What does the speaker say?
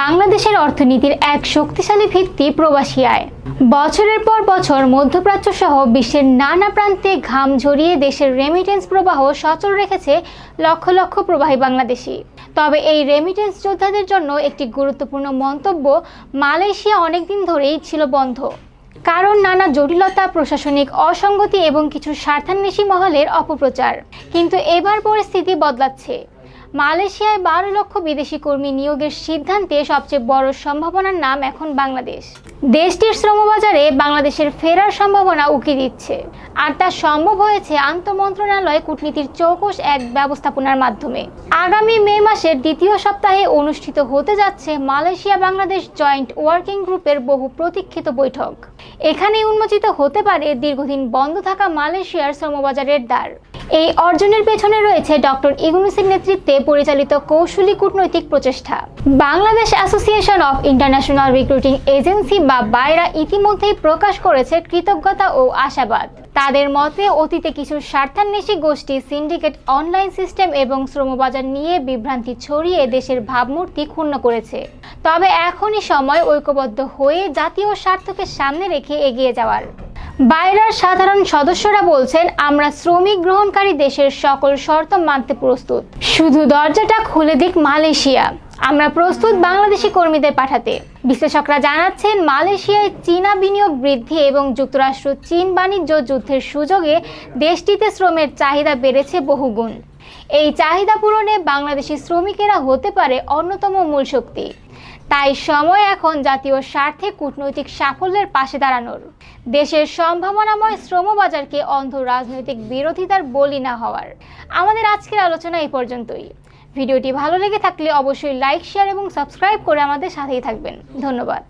বাংলাদেশের অর্থনীতির এক শক্তিশালী ভিত্তি প্রবাসী আয়। বছরের পর বছর মধ্যপ্রাচ্য সহ বিশ্বের নানা প্রান্তে ঘাম ঝরিয়ে দেশের রেমিটেন্স প্রবাহ সচল রেখেছে লক্ষ লক্ষ প্রবাহী বাংলাদেশি। তবে এই রেমিটেন্স যোদ্ধাদের জন্য একটি গুরুত্বপূর্ণ মন্তব্য মালয়েশিয়া অনেকদিন ধরেই ছিল বন্ধ। কারণ নানা জটিলতা, প্রশাসনিক অসঙ্গতি এবং কিছু স্বার্থান্বেষী মহলের অপপ্রচার। কিন্তু এবার পরিস্থিতি বদলাচ্ছে। মালয়েশিয়ায় বারো লক্ষ বিদেশি কর্মী নিয়োগের সিদ্ধান্তে সবচেয়ে বড় সম্ভাবনার নাম এখন বাংলাদেশ। দেশটির শ্রমবাজারে বাংলাদেশের ফেরার সম্ভাবনা উকি দিচ্ছে। আর তা সম্ভব হয়েছে আন্তঃমন্ত্রণালয় কূটনীতির চৌকস এক ব্যবস্থাপনার মাধ্যমে। আগামী মে মাসের দ্বিতীয় সপ্তাহে অনুষ্ঠিত হতে যাচ্ছে মালয়েশিয়া বাংলাদেশ জয়েন্ট ওয়ার্কিং গ্রুপের বহু প্রতীক্ষিত বৈঠক। এখানেই উন্মোচিত হতে পারে দীর্ঘদিন বন্ধ থাকা মালয়েশিয়ার শ্রমবাজারের দ্বার। এই অর্জনের পেছনে রয়েছে ডক্টর ইগনুসের নেতৃত্বে পরিচালিত কৌশলী কূটনৈতিক প্রচেষ্টা। Bangladesh association of international recruiting agency বা বাইরা ইতিমধ্যেই প্রকাশ করেছে কৃতজ্ঞতা ও আশাবাদ। তাদের মতে, অতীতে কিছু স্বার্থান্বেষী গোষ্ঠী, সিন্ডিকেট, অনলাইন সিস্টেম এবং শ্রমবাজার নিয়ে বিভ্রান্তি ছড়িয়ে দেশের ভাবমূর্তি ক্ষুণ্ণ করেছে। তবে এখনই সময় ঐক্যবদ্ধ হয়ে জাতীয় স্বার্থকে সামনে রেখে এগিয়ে যাওয়ার। বাইরার সাধারণ সদস্যরা বলছেন, আমরা শ্রমিক গ্রহণকারী দেশের সকল শর্ত মানতে প্রস্তুত। শুধু দরজাটা খুলে দিক মালয়েশিয়া। আমরা প্রস্তুত বাংলাদেশি কর্মীদের পাঠাতে। বিশ্লেষকরা জানাচ্ছেন, মালয়েশিয়ায় চীনা বিনিয়োগ বৃদ্ধি এবং যুক্তরাষ্ট্র চীন বাণিজ্য যুদ্ধের সুযোগে দেশটিতে শ্রমের চাহিদা বেড়েছে বহুগুণ। এই চাহিদা পূরণে বাংলাদেশি শ্রমিকেরা হতে পারে অন্যতম মূল শক্তি। তাই সময় এখন জাতীয় স্বার্থে কূটনৈতিক সাফল্যের পাশে দাঁড়ানোর। দেশের সম্ভাবনাময় শ্রমবাজারকে অন্ধ রাজনৈতিক বিরোধিতার বলি না হওয়ার। আমাদের আজকের আলোচনা এই পর্যন্তই। ভিডিওটি ভালো লেগে থাকলে অবশ্যই লাইক, শেয়ার এবং সাবস্ক্রাইব করে আমাদের সাথেই থাকবেন। ধন্যবাদ।